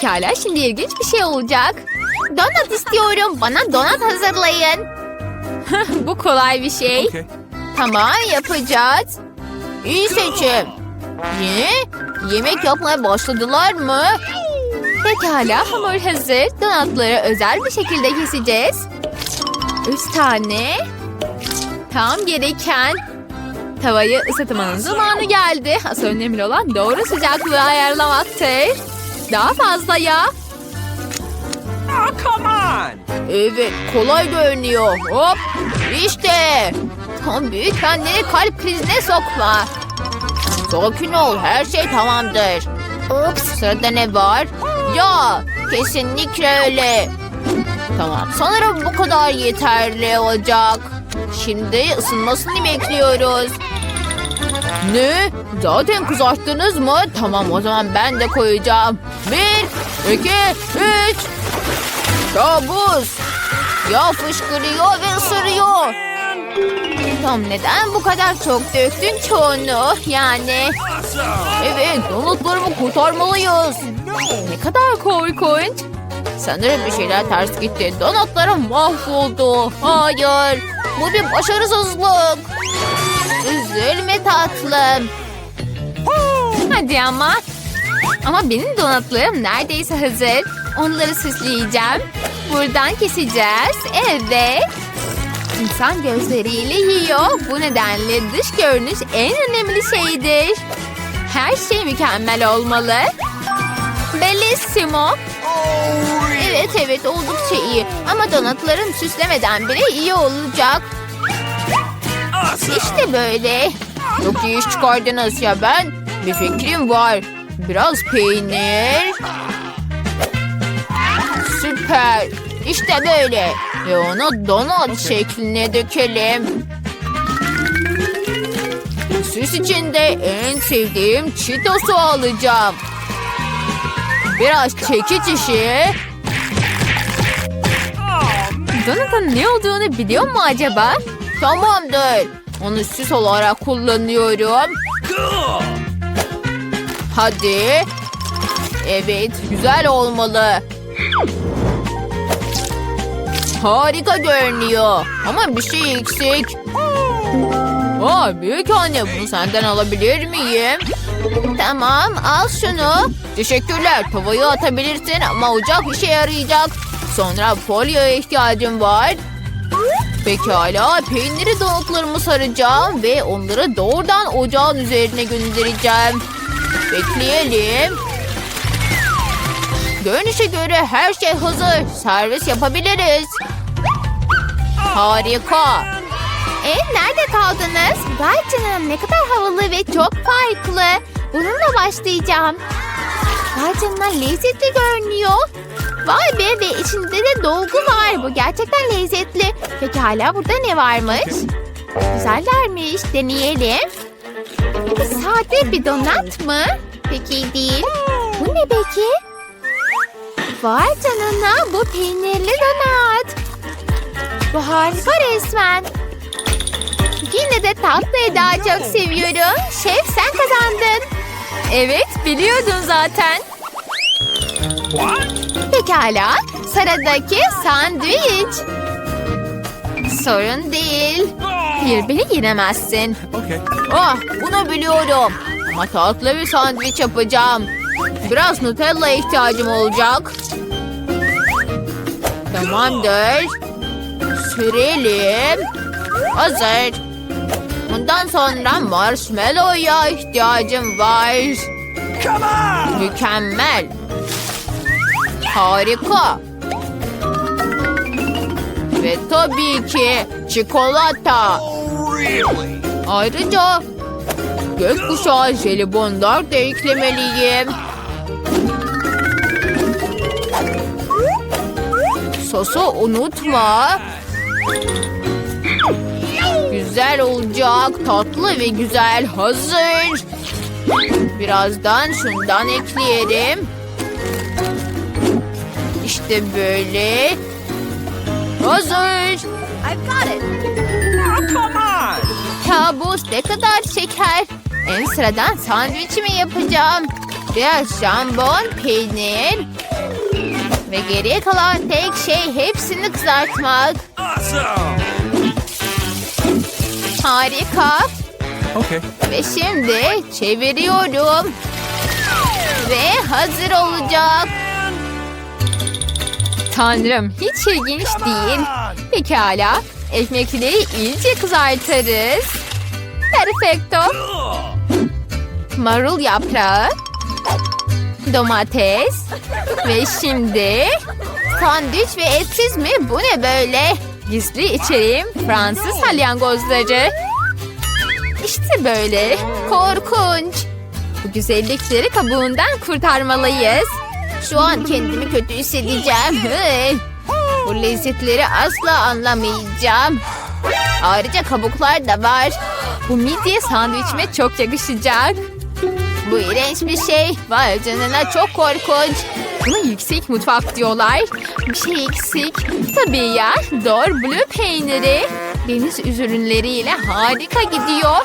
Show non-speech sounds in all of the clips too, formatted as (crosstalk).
Pekala şimdi ilginç bir şey olacak. Donut istiyorum. Bana donut hazırlayın. (laughs) Bu kolay bir şey. Okay. Tamam yapacağız. İyi seçim. Ne? Yemek yapmaya başladılar mı? Pekala hamur hazır. Donatları özel bir şekilde keseceğiz. Üç tane. Tam gereken. Tavayı ısıtmanın zamanı geldi. Asıl önemli olan doğru sıcaklığı ayarlamaktır. Daha fazla yağ. Oh, come on! Evet kolay görünüyor. Hop işte. Tam büyük kendini kalp krizine sokma. Sakin ol her şey tamamdır. Ups sırada ne var? Ya kesinlikle öyle. Tamam sanırım bu kadar yeterli olacak. Şimdi ısınmasını bekliyoruz. Ne? Zaten kızarttınız mı? Tamam o zaman ben de koyacağım. Bir, iki, üç. Kabus. Yağ fışkırıyor ve ısırıyor. Tom neden bu kadar çok döktün çoğunu? Yani evet donutlarımı kurtarmalıyız. Ne kadar korkunç. Sanırım bir şeyler ters gitti. Donutlarım mahvoldu. Hayır. Bu bir başarısızlık. Üzülme tatlım. Hadi ama. Ama benim donatlarım neredeyse hazır. Onları süsleyeceğim. Buradan keseceğiz. Evet. İnsan gözleriyle yiyor. Bu nedenle dış görünüş en önemli şeydir. Her şey mükemmel olmalı. Bellissimo. Evet evet oldukça iyi. Ama donatlarım süslemeden bile iyi olacak. İşte böyle. Çok iyi iş çıkardınız ya ben. Bir fikrim var. Biraz peynir. Süper. İşte böyle. Ve onu donut şekline dökelim. Süs içinde en sevdiğim Cheetos'u alacağım. Biraz çekiç işi. Donut'un ne olduğunu biliyor mu acaba? Tamamdır. Onu süs olarak kullanıyorum. Hadi. Evet, güzel olmalı. Harika görünüyor. Ama bir şey eksik. Aa, büyük anne bunu senden alabilir miyim? Tamam, al şunu. Teşekkürler. Tavayı atabilirsin ama ocak işe yarayacak. Sonra folyoya ihtiyacım var. Pekala, peyniri donutlarımı saracağım ve onları doğrudan ocağın üzerine göndereceğim. Bekleyelim. Görünüşe göre her şey hazır. Servis yapabiliriz. Harika. E nerede kaldınız? Vay canına ne kadar havalı ve çok farklı. Bununla başlayacağım. Vay canına lezzetli görünüyor. Vay be ve içinde de dolgu var. Bu gerçekten lezzetli. Peki hala burada ne varmış? Güzellermiş. Deneyelim. Sade bir donat mı? Peki değil. Bu ne peki? Vay canına bu peynirli donat. Bu harika resmen. Yine de tatlıyı daha çok seviyorum. Şef sen kazandın. Evet biliyordun zaten. What? Pekala. Sıradaki sandviç. Sorun değil. Hayır beni yenemezsin. Okay. Ah bunu biliyorum. Ama tatlı bir sandviç yapacağım. Biraz Nutella ihtiyacım olacak. Tamamdır. Sürelim. Hazır. Bundan sonra marshmallow'a ihtiyacım var. Come on! Mükemmel. Harika. Ve tabii ki çikolata. Oh? Ayrıca gökkuşağı jelibonlar da eklemeliyim. Sosu unutma. Güzel olacak. Tatlı ve güzel. Hazır. Birazdan şundan ekleyelim. İşte böyle. Hazır. I've got it. Oh, come on! Kabus ne kadar şeker. En sıradan sandviçimi yapacağım. Biraz jambon, peynir, Ve geriye kalan tek şey hepsini kızartmak. Awesome. Harika. Okay. Ve şimdi çeviriyorum. Ve hazır olacak. Tanrım hiç ilginç değil. Pekala. Ekmekleri iyice kızartırız. Perfecto. Marul yaprağı. Domates. Ve şimdi sandviç ve etsiz mi? Bu ne böyle? Gizli içeriğim Fransız salyangozları. İşte böyle. Korkunç. Bu güzellikleri kabuğundan kurtarmalıyız. Şu an kendimi kötü hissedeceğim. Bu lezzetleri asla anlamayacağım. Ayrıca kabuklar da var. Bu midye sandviçime çok yakışacak. Bu iğrenç bir şey. Vay canına çok korkunç. Buna yüksek mutfak diyorlar. Bir şey eksik. Tabii ya. Dor blue peyniri. Deniz ürünleriyle harika gidiyor.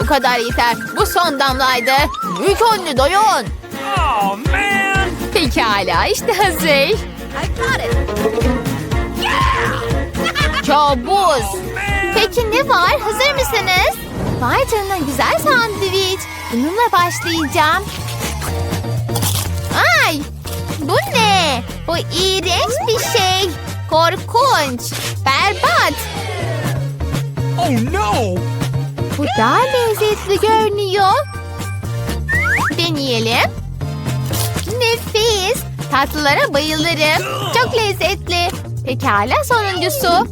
Bu kadar yeter. Bu son damlaydı. Büyük önlü doyun. Oh man. Pekala işte hazır. (laughs) Kabus. Peki ne var? Hazır mısınız? Vay canına güzel sandviç. Bununla başlayacağım. Bu ne? Bu iğrenç bir şey. Korkunç. Berbat. Oh no. Bu daha lezzetli görünüyor. Deneyelim. Nefis. Tatlılara bayılırım. Çok lezzetli. Pekala sonuncusu.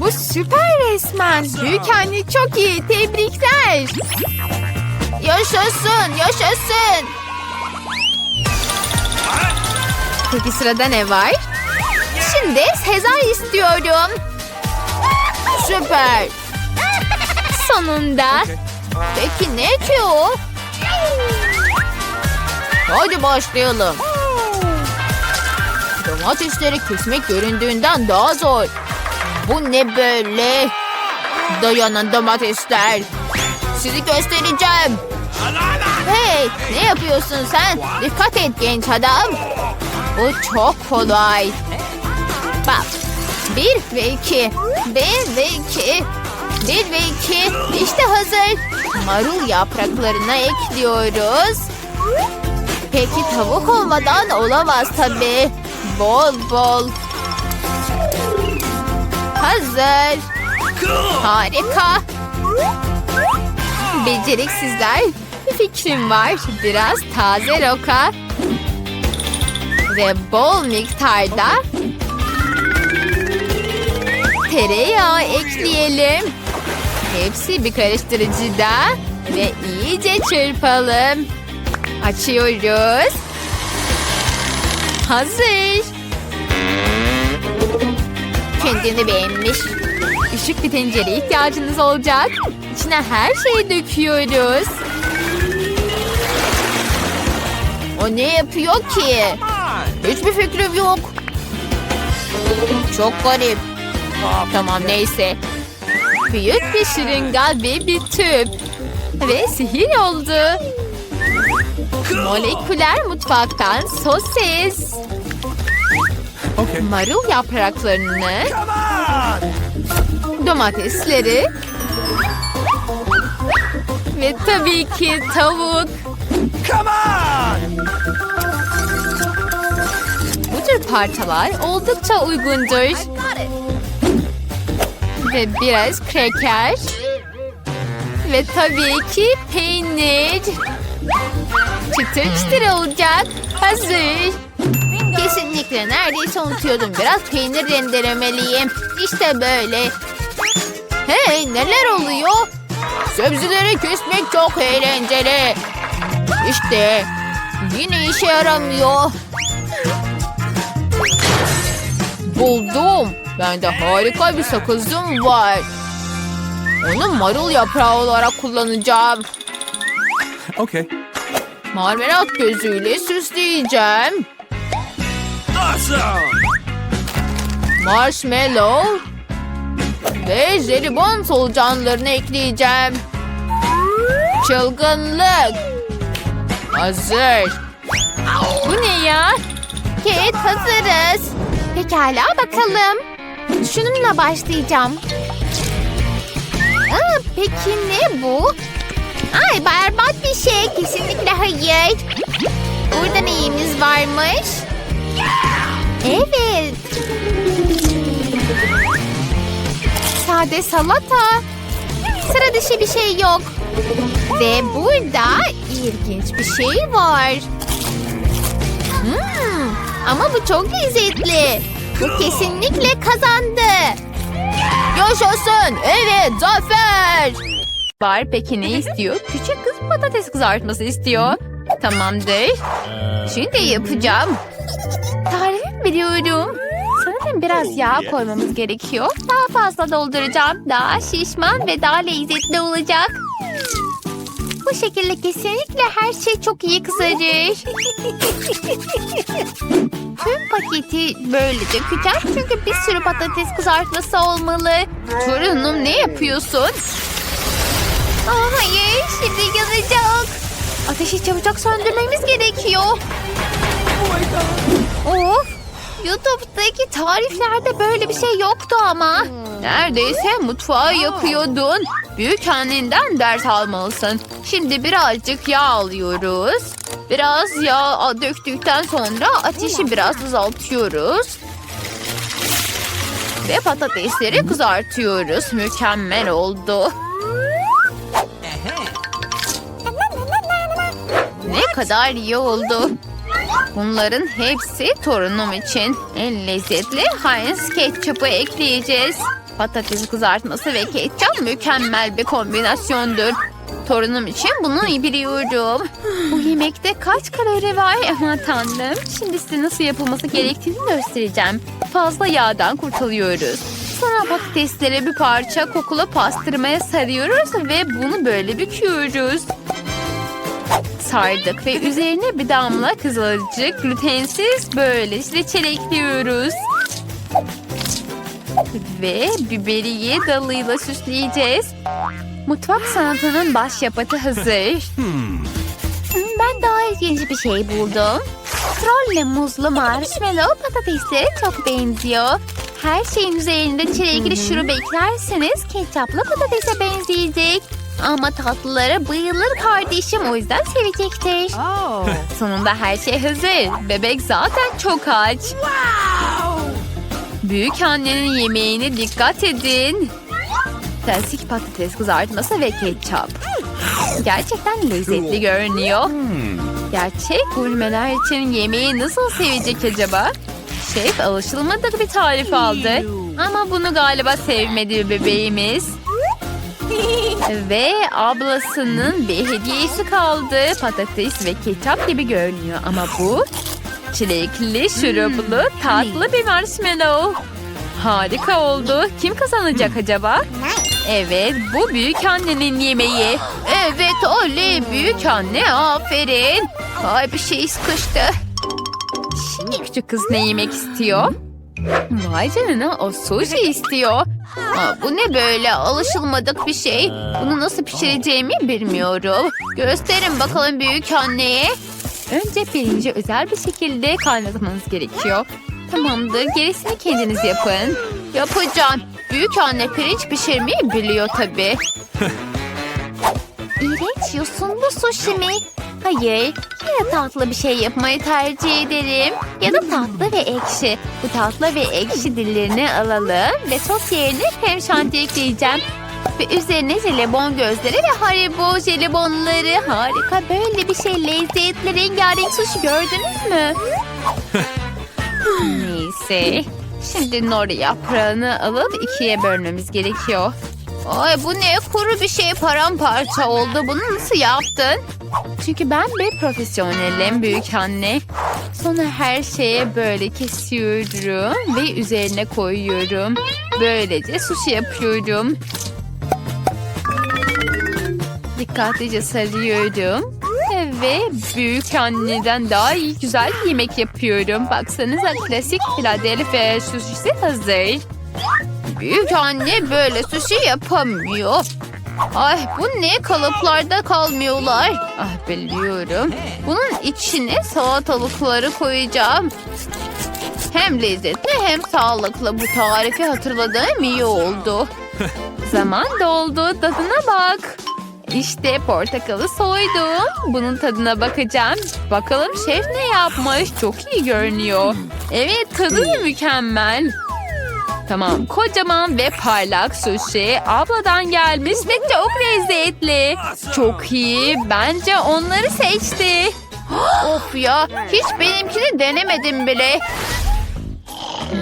Bu süper resmen. Büyük anne çok iyi. Tebrikler. Yaşasın, yaşasın. Peki sırada ne var? Şimdi Sezar istiyorum. Süper. Sonunda. Peki ne ki o? Hadi başlayalım. Domatesleri kesmek göründüğünden daha zor. Bu ne böyle? Dayanın domatesler. Sizi göstereceğim. Hey ne yapıyorsun sen? Dikkat et genç adam. Bu çok kolay. Bak. Bir ve iki. Bir ve iki. Bir ve iki. İşte hazır. Marul yapraklarına ekliyoruz. Peki tavuk olmadan olamaz tabii. Bol bol. Hazır. Harika. Beceriksizler. Bir fikrim var. Biraz taze roka. Ve bol miktarda tereyağı ekleyelim. Hepsi bir karıştırıcıda ve iyice çırpalım. Açıyoruz. Hazır. Kendini beğenmiş. Küçük bir tencere ihtiyacınız olacak. İçine her şeyi döküyoruz. O ne yapıyor ki? Hiçbir fikrim yok. Çok garip. Tamam neyse. Büyük bir şırınga ve bir tüp. Ve sihir oldu. Moleküler mutfaktan sosis. Okay. Marul yapraklarını, domatesleri ve tabii ki tavuk. Come on. Bu tür parçalar oldukça uygundur. Ve biraz kreker. Ve tabii ki peynir. Çıtır çıtır olacak. Hazır. Kesinlikle neredeyse unutuyordum. Biraz peynir rendelemeliyim. İşte böyle. Hey neler oluyor? Sebzeleri kesmek çok eğlenceli. İşte yine işe yaramıyor. Buldum. Bende harika bir sakızım var. Onu marul yaprağı olarak kullanacağım. Okay. Marmelat gözüyle süsleyeceğim. Awesome. Marshmallow ve jelibon solucanlarını ekleyeceğim. Çılgınlık. Hazır. Bu ne ya? Kate hazırız. Pekala bakalım. Şununla başlayacağım. Aa, peki ne bu? Ay berbat bir şey. Kesinlikle hayır. Burada neyimiz varmış? Evet. Sade salata. Sıra dışı bir şey yok. Ve burada ilginç bir şey var. Hmm, ama bu çok lezzetli. Bu kesinlikle kazandı. Yaşasın. Evet zafer. Var peki ne istiyor? Küçük kız patates kızartması istiyor. Tamamdır. Şimdi yapacağım. Tarif biliyorum. Sanırım biraz yağ koymamız gerekiyor. Daha fazla dolduracağım. Daha şişman ve daha lezzetli olacak. Bu şekilde kesinlikle her şey çok iyi kızarır. Tüm paketi böyle dökeceğim çünkü bir sürü patates kızartması olmalı. Torunum ne yapıyorsun? Aa, hayır şimdi yanacak. Ateşi çabucak söndürmemiz gerekiyor. Of YouTube'daki tariflerde böyle bir şey yoktu ama. Neredeyse mutfağı yakıyordun. Büyük annenden ders almalısın. Şimdi birazcık yağ alıyoruz. Biraz yağ döktükten sonra ateşi biraz azaltıyoruz. Ve patatesleri kızartıyoruz. Mükemmel oldu. Ne kadar iyi oldu. Bunların hepsi torunum için. En lezzetli Heinz ketçapı ekleyeceğiz. Patates kızartması ve ketçap mükemmel bir kombinasyondur. Torunum için bunu biliyorum. Bu yemekte kaç kalori var aman tanrım. Şimdi size nasıl yapılması gerektiğini göstereceğim. Fazla yağdan kurtuluyoruz. Sonra patatesleri bir parça kokulu pastırmaya sarıyoruz ve bunu böyle büküyoruz sardık ve üzerine bir damla kızılcık glutensiz böyle reçel ekliyoruz. Ve biberiye dalıyla süsleyeceğiz. Mutfak sanatının başyapıtı hazır. Hmm, Ben daha ilginç bir şey buldum. Trolle muzlu marshmallow patateslere çok benziyor. Her şeyin üzerinde çilekli şurup eklerseniz ketçaplı patatese benzeyecek. Ama tatlılara bayılır kardeşim o yüzden sevecektir. Sonunda her şey hazır. Bebek zaten çok aç. Büyük annenin yemeğine dikkat edin. Klasik patates kızartması ve ketçap. Gerçekten lezzetli görünüyor. Gerçek gurmeler için yemeği nasıl sevecek acaba? Şef alışılmadık bir tarif aldı. Ama bunu galiba sevmedi bebeğimiz. (laughs) Ve ablasının bir hediyesi kaldı. Patates ve ketçap gibi görünüyor ama bu çilekli şuruplu tatlı bir marshmallow. Harika oldu. Kim kazanacak acaba? Evet bu büyük annenin yemeği. Evet oley büyük anne aferin. Ay bir şey sıkıştı. Şimdi küçük kız ne yemek istiyor? Vay canına o sushi istiyor. Aa, bu ne böyle alışılmadık bir şey. Bunu nasıl pişireceğimi bilmiyorum. Gösterin bakalım büyük anneye. Önce pirinci özel bir şekilde kaynatmanız gerekiyor. Tamamdır gerisini kendiniz yapın. Yapacağım. Büyük anne pirinç pişirmeyi biliyor tabii. (laughs) İğrenç yosunlu sushi mi? Hayır, yine tatlı bir şey yapmayı tercih ederim. Ya da tatlı ve ekşi. Bu tatlı ve ekşi dillerini alalım ve sos yerine krem şanti ekleyeceğim. Ve üzerine jelibon gözleri ve haribo jelibonları. Harika böyle bir şey lezzetli rengarenk sushi gördünüz mü? (laughs) Neyse. Şimdi nori yaprağını alıp ikiye bölmemiz gerekiyor. Ay bu ne kuru bir şey paramparça oldu. Bunu nasıl yaptın? Çünkü ben bir profesyonelim büyük anne. Sonra her şeye böyle kesiyorum ve üzerine koyuyorum. Böylece sushi yapıyorum. Dikkatlice sarıyorum. Ve büyük anneden daha iyi güzel bir yemek yapıyorum. Baksanıza klasik Philadelphia sushisi hazır. Büyük anne böyle sushi yapamıyor. Ay bu ne kalıplarda kalmıyorlar. Ah biliyorum. Bunun içine salatalıkları koyacağım. Hem lezzetli hem sağlıklı bu tarifi hatırladığım iyi oldu. (laughs) Zaman doldu tadına bak. İşte portakalı soydum. Bunun tadına bakacağım. Bakalım şef ne yapmış. Çok iyi görünüyor. Evet tadı da mükemmel. Tamam kocaman ve parlak sushi abladan gelmiş ve çok lezzetli. Çok iyi. Bence onları seçti. of ya hiç benimkini denemedim bile.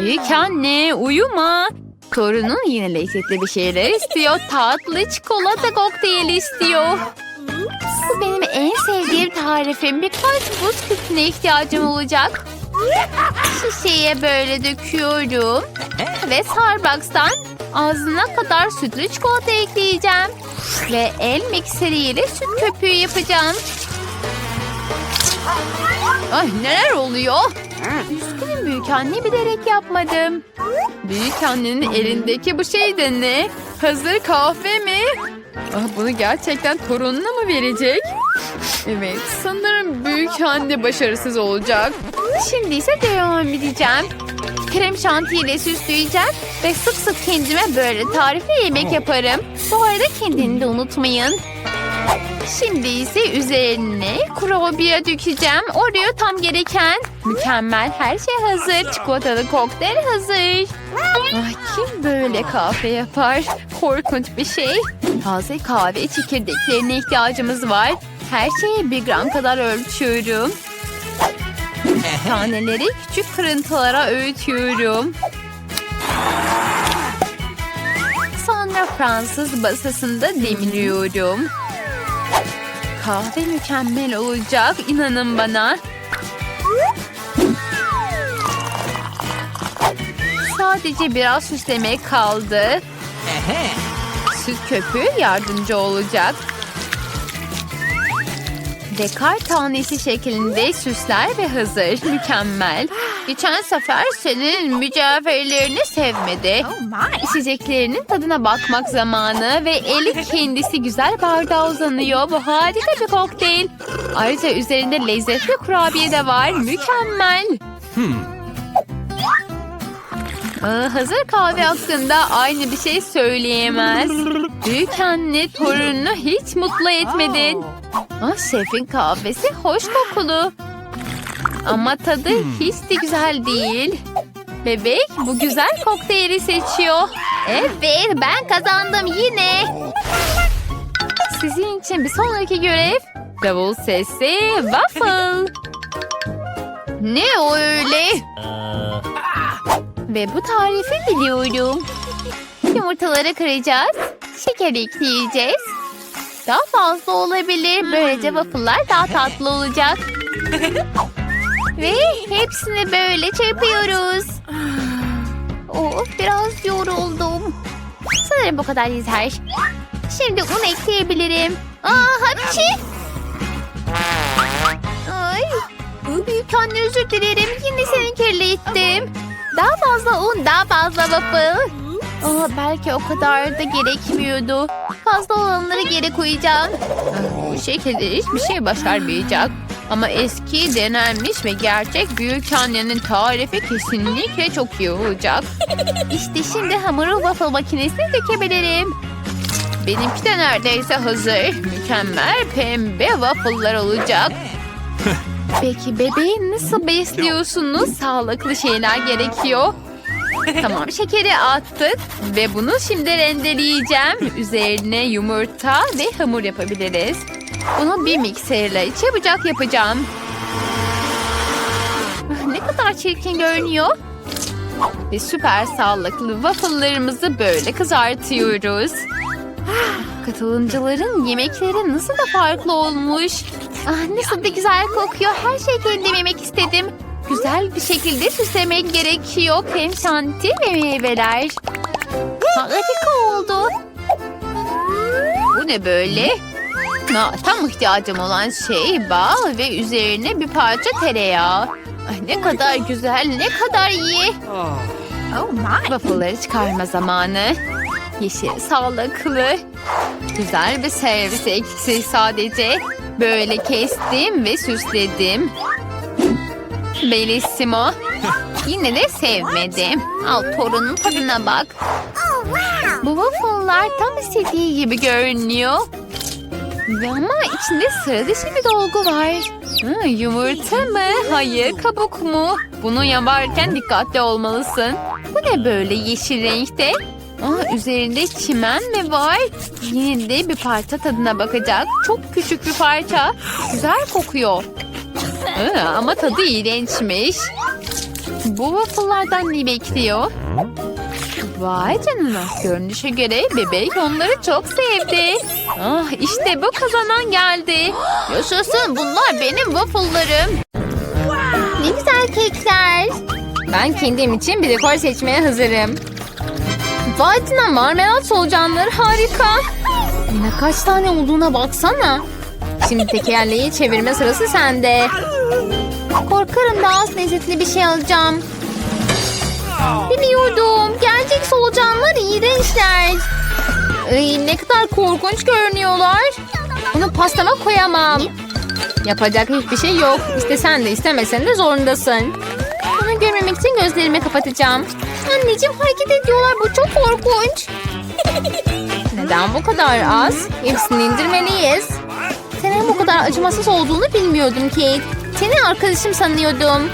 Büyük anne uyuma. Torunun yine lezzetli bir şeyler istiyor. Tatlı çikolata kokteyli istiyor. Bu benim en sevdiğim tarifim. Birkaç buz küpüne ihtiyacım olacak. Şişeye böyle döküyorum. Ve Starbucks'tan ağzına kadar sütlü çikolata ekleyeceğim. Ve el mikseriyle süt köpüğü yapacağım. Ay neler oluyor? Üzgünüm büyük anne bilerek yapmadım. Büyük annenin elindeki bu şey de ne? Hazır kahve mi? Ah, bunu gerçekten torununa mı verecek? Evet sanırım büyük anne başarısız olacak. Şimdi ise devam edeceğim. Krem şantiyle süsleyeceğim ve sık sık kendime böyle tarifli yemek yaparım. Bu arada kendini de unutmayın. Şimdi ise üzerine kurabiye dökeceğim. Oraya tam gereken. Mükemmel her şey hazır. Çikolatalı kokteyl hazır. Ay, kim böyle kahve yapar? Korkunç bir şey. Taze kahve çekirdeklerine ihtiyacımız var. Her şeyi bir gram kadar ölçüyorum. (laughs) Taneleri küçük kırıntılara öğütüyorum. Sonra Fransız basasında demliyorum. Kahve mükemmel olacak. inanın bana. Sadece biraz süslemek kaldı. Süt köpüğü yardımcı olacak. Dekar tanesi şeklinde süsler ve hazır. (laughs) Mükemmel. Geçen sefer senin mücevherlerini sevmedi. İçeceklerinin tadına bakmak zamanı ve eli kendisi güzel bardağa uzanıyor. Bu harika bir kokteyl. Ayrıca üzerinde lezzetli kurabiye de var. Mükemmel. Aa, hazır kahve hakkında aynı bir şey söyleyemez. (laughs) Büyük anne torununu hiç mutlu etmedin. Ah, şefin kahvesi hoş kokulu. Ama tadı hiç de güzel değil. Bebek bu güzel kokteyli seçiyor. Evet ben kazandım yine. Sizin için bir sonraki görev davul sesi waffle. Ne o öyle? Ve bu tarifi biliyorum. Yumurtaları kıracağız. Şeker ekleyeceğiz. Daha fazla olabilir. Böylece waffle'lar daha tatlı olacak. (laughs) Ve hepsini böyle çırpıyoruz. (sighs) Oh, biraz yoruldum. Sanırım bu kadar yeter. Şimdi un ekleyebilirim. Aa, hapçı. Ay, büyük anne özür dilerim. Yine seni kirlettim. Daha fazla un, daha fazla waffle. Aa, belki o kadar da gerekmiyordu. Fazla olanları geri koyacağım. Bu şekilde hiçbir şey başarmayacak. Ama eski, denenmiş ve gerçek büyük annenin tarifi kesinlikle çok iyi olacak. İşte şimdi hamuru waffle makinesine dökebilirim. Benimki de neredeyse hazır. Mükemmel pembe waffle'lar olacak. (laughs) Peki bebeği nasıl besliyorsunuz? Sağlıklı şeyler gerekiyor. (laughs) Tamam şekeri attık ve bunu şimdi rendeleyeceğim. Üzerine yumurta ve hamur yapabiliriz. Bunu bir mikserle çabucak yapacağım. Ah, Ne kadar çirkin görünüyor. Ve süper sağlıklı waffle'larımızı böyle kızartıyoruz. Ah, Katılımcıların yemekleri nasıl da farklı olmuş. Ah, nasıl da güzel kokuyor. Her şey kendim yemek istedim. Güzel bir şekilde süslemek gerekiyor. Krem şanti ve meyveler. Harika oldu. Bu ne böyle? Ha, tam ihtiyacım olan şey bal ve üzerine bir parça tereyağı. Ay, ne kadar güzel, ne kadar iyi. Waffle'ları çıkarma zamanı. Yeşil, sağlıklı. Güzel bir servis eksiği sadece. Böyle kestim ve süsledim. Bellissimo. Yine de sevmedim. Al torunun tadına bak. Bu waffle'lar tam istediği gibi görünüyor. Ama içinde sıra dışı bir dolgu var. Ha, yumurta mı? Hayır, kabuk mu? Bunu yaparken dikkatli olmalısın. Bu ne böyle yeşil renkte? Aa, üzerinde çimen mi var? Yine de bir parça tadına bakacak. Çok küçük bir parça. Güzel kokuyor. Aa, ama tadı iğrençmiş. Bu waffle'lardan ne bekliyor? Vay canına. Görünüşe göre bebek onları çok sevdi. Ah işte bu kazanan geldi. Yaşasın bunlar benim waffle'larım. Ne güzel kekler. Ben kendim için bir dekor seçmeye hazırım. Vay marmelat solucanları harika. Yine kaç tane olduğuna baksana. Şimdi tekerleği çevirme sırası sende. Korkarım daha az lezzetli bir şey alacağım. Biliyordum. Gerçek solucanlar iğrençler. Ay, ne kadar korkunç görünüyorlar. Bunu pastama koyamam. Yapacak hiçbir şey yok. İstesen de istemesen de zorundasın. Bunu görmemek için gözlerimi kapatacağım. Anneciğim hareket ediyorlar. Bu çok korkunç. (laughs) Neden bu kadar az? Hepsini indirmeliyiz. Senin bu kadar acımasız olduğunu bilmiyordum Kate. Seni arkadaşım sanıyordum.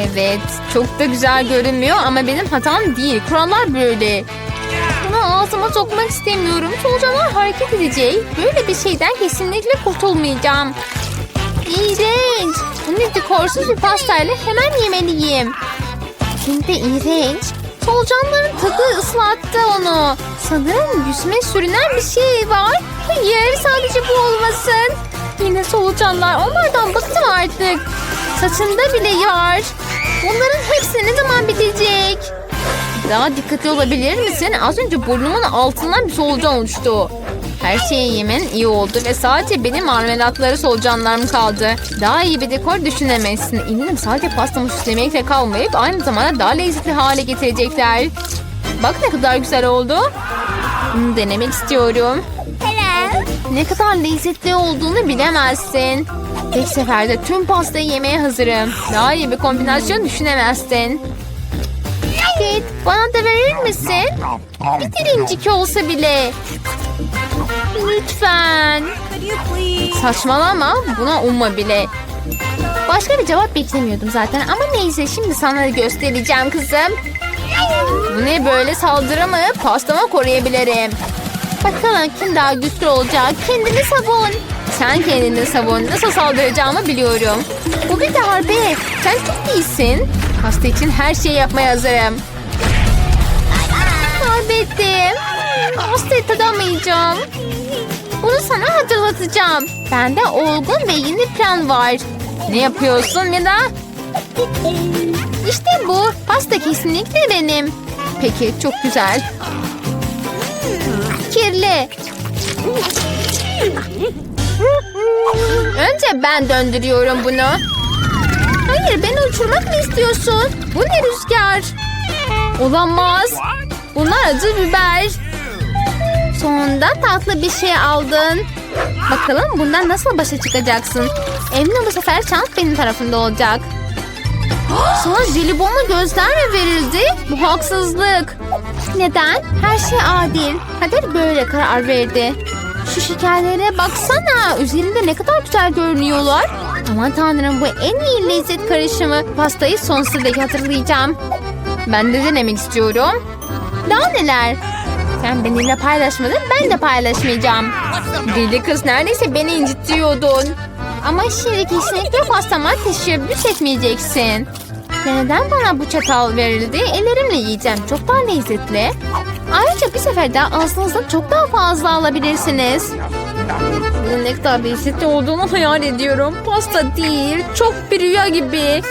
Evet, çok da güzel görünmüyor ama benim hatam değil. Kurallar böyle. Bunu ağzıma sokmak istemiyorum. Solucanlar hareket edecek. Böyle bir şeyden kesinlikle kurtulmayacağım. İğrenç. Bunu dekorsuz bir pastayla hemen yemeliyim. Hem de iğrenç. Solucanların tadı ıslattı onu. Sanırım yüzüme sürünen bir şey var. Hayır sadece bu olmasın. Yine solucanlar. Onlardan bıktım artık. Saçında bile yar. Bunların hepsi ne zaman bitecek? Daha dikkatli olabilir misin? Az önce burnumun altından bir solucan uçtu. Her şeyi yemen iyi oldu ve sadece benim marmelatları solucanlarım kaldı. Daha iyi bir dekor düşünemezsin. Eminim sadece pastamı süslemekle kalmayıp aynı zamanda daha lezzetli hale getirecekler. Bak ne kadar güzel oldu. Bunu denemek istiyorum. Ne kadar lezzetli olduğunu bilemezsin. Tek seferde tüm pastayı yemeye hazırım. Daha iyi bir kombinasyon düşünemezsin. Kate bana da verir misin? Bir dilimcik olsa bile. Lütfen. Saçmalama buna umma bile. Başka bir cevap beklemiyordum zaten ama neyse şimdi sana göstereceğim kızım. Bu ne böyle saldırı mı? Pastama koruyabilirim. Bakalım kim daha güçlü olacak. Kendini savun. Sen kendini savun. Nasıl saldıracağımı biliyorum. Bu bir darbe. Sen çok iyisin. Pasta için her şeyi yapmaya hazırım. Kaybettim. Asla tadamayacağım. Bunu sana hatırlatacağım. Bende olgun ve yeni plan var. Ne yapıyorsun Mida? İşte bu. Pasta kesinlikle benim. Peki çok güzel. Kirli. Önce ben döndürüyorum bunu. Hayır beni uçurmak mı istiyorsun? Bu ne rüzgar? Olamaz. Bunlar acı biber. Sonunda tatlı bir şey aldın. Bakalım bundan nasıl başa çıkacaksın? Eminim bu sefer şans benim tarafında olacak. Sana jelibonla gözler mi verildi? Bu haksızlık. Neden? Her şey adil. Kader böyle karar verdi. Şu şekerlere baksana. Üzerinde ne kadar güzel görünüyorlar. Aman tanrım bu en iyi lezzet karışımı. Pastayı sonsuza hatırlayacağım. Ben de denemek istiyorum. Daha neler? Sen benimle paylaşmadın ben de paylaşmayacağım. Deli kız neredeyse beni incitiyordun. Ama şimdi kesinlikle pastama teşebbüs etmeyeceksin. Neden bana bu çatal verildi? Ellerimle yiyeceğim. Çok daha lezzetli. Ayrıca bir seferde ağzınızda çok daha fazla alabilirsiniz. Bunun ne kadar lezzetli olduğunu hayal ediyorum. Pasta değil, çok bir rüya gibi.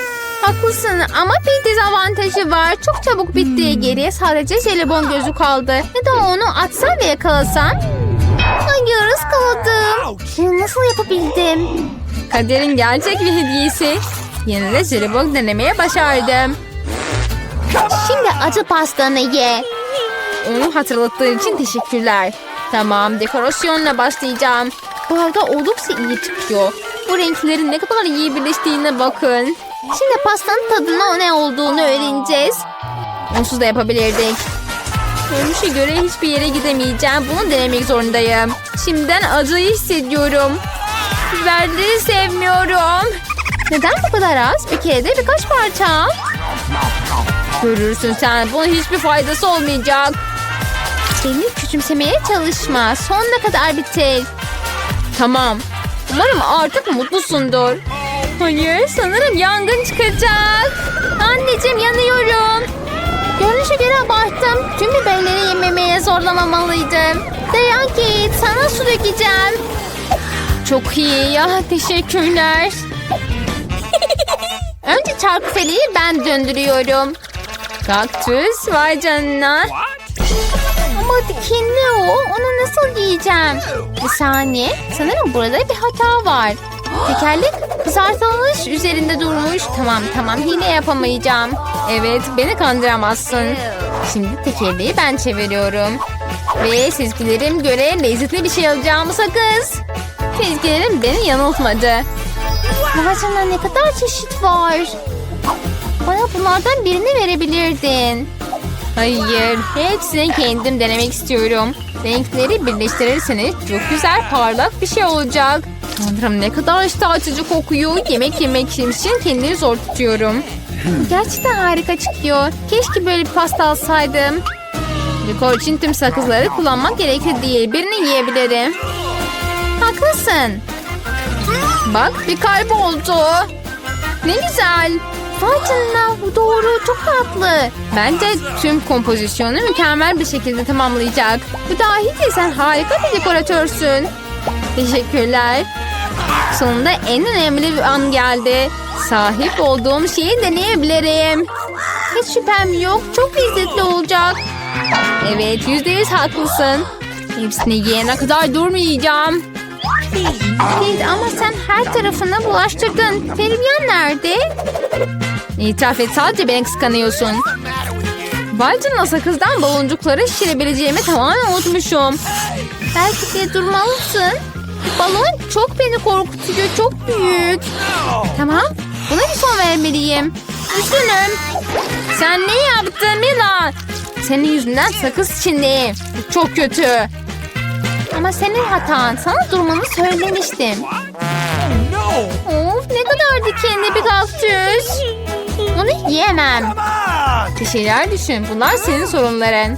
Haklısın ama bir dezavantajı var. Çok çabuk bitti. Geriye sadece jelibon gözü kaldı. Ya da onu atsan ve yakalasam. Hayır ıskaladım. Bunu nasıl yapabildim? Kaderin gerçek bir hediyesi. Yine de jelibon denemeye başardım. Şimdi acı pastanı ye. Onu hatırlattığın için teşekkürler. Tamam dekorasyonla başlayacağım. Bu arada oldukça iyi çıkıyor. Bu renklerin ne kadar iyi birleştiğine bakın. Şimdi pastanın tadına ne olduğunu öğreneceğiz. Onsuz da yapabilirdik. Görünüşe göre hiçbir yere gidemeyeceğim. Bunu denemek zorundayım. Şimdiden acıyı hissediyorum. Biberleri sevmiyorum. Neden bu kadar az? Bir kere de birkaç parça. Görürsün sen. Bunun hiçbir faydası olmayacak. Beni küçümsemeye çalışma. Sonuna kadar bitir. Tamam. Umarım artık mutlusundur. Hayır sanırım yangın çıkacak. Anneciğim yanıyorum. Görünüşe göre abarttım. Tüm biberleri yememeye zorlamamalıydım. Dayan Kate sana su dökeceğim. Çok iyi ya teşekkürler. Önce çarkıfeleyi ben döndürüyorum. Kaktüs vay canına. Ama dikenli o. Onu nasıl giyeceğim? Bir saniye. Sanırım burada bir hata var. Tekerlek kızartılmış üzerinde durmuş. Tamam tamam hile yapamayacağım. Evet beni kandıramazsın. Şimdi tekerleği ben çeviriyorum. Ve sezgilerim göre lezzetli bir şey alacağımı sakız. Sezgilerim beni yanıltmadı. Canına ne kadar çeşit var. Bana bunlardan birini verebilirdin. Hayır, hepsini kendim denemek istiyorum. Renkleri birleştirirseniz çok güzel parlak bir şey olacak. Tanrım ne kadar iştah açıcı kokuyor. Yemek yemek için kendimi zor tutuyorum. Gerçekten harika çıkıyor. Keşke böyle bir pasta alsaydım. Dekor için tüm sakızları kullanmak gerekli değil. Birini yiyebilirim. Haklısın. Bak bir kalp oldu. Ne güzel. Vay canına bu doğru çok tatlı. Bence tüm kompozisyonu mükemmel bir şekilde tamamlayacak. Bu dahi de sen harika bir dekoratörsün. Teşekkürler. Sonunda en önemli bir an geldi. Sahip olduğum şeyi deneyebilirim. Hiç şüphem yok. Çok lezzetli olacak. Evet yüzde yüz haklısın. Hepsini yiyene kadar durmayacağım. Kate ama sen her tarafına bulaştırdın. Feribyan nerede? İtiraf et sadece beni kıskanıyorsun. Canına sakızdan baloncukları şişirebileceğimi tamamen unutmuşum. Belki de durmalısın. Balon çok beni korkutuyor. Çok büyük. Tamam. Buna bir son vermeliyim. Üzgünüm. Sen ne yaptın Mila? Senin yüzünden sakız. Bu Çok kötü. Ama senin hatan. Sana durmanı söylemiştim. No! Of ne kadar dikenli bir kaktüs. Bunu yiyemem. Bir şeyler düşün. Bunlar senin sorunların.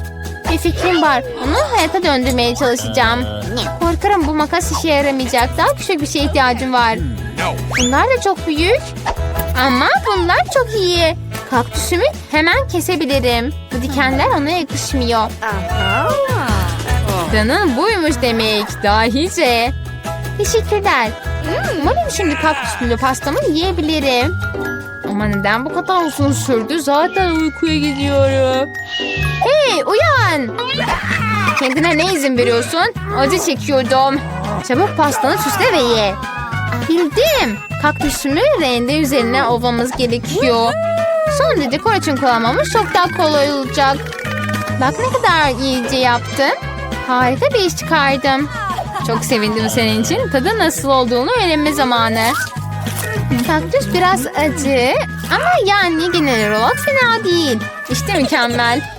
Bir fikrim var. Onu hayata döndürmeye çalışacağım. Korkarım bu makas işe yaramayacak. Daha küçük bir şeye ihtiyacım var. No! Bunlar da çok büyük. Ama bunlar çok iyi. Kaktüsümü hemen kesebilirim. Bu dikenler ona yakışmıyor. Planın buymuş demek. Dahice. Teşekkürler. Umarım şimdi kaktüslü pastamı yiyebilirim. Ama neden bu kadar uzun sürdü? Zaten uykuya gidiyorum. Hey uyan. Kendine ne izin veriyorsun? Acı çekiyordum. Çabuk pastanı süsle ve ye. Bildim. Kaktüsümü rende üzerine ovamız gerekiyor. Sonra dekor için kullanmamız çok daha kolay olacak. Bak ne kadar iyice yaptım. Harika bir iş çıkardım. Çok sevindim senin için. Tadı nasıl olduğunu öğrenme zamanı. Kaktüs biraz acı ama yani genel olarak fena değil. İşte mükemmel.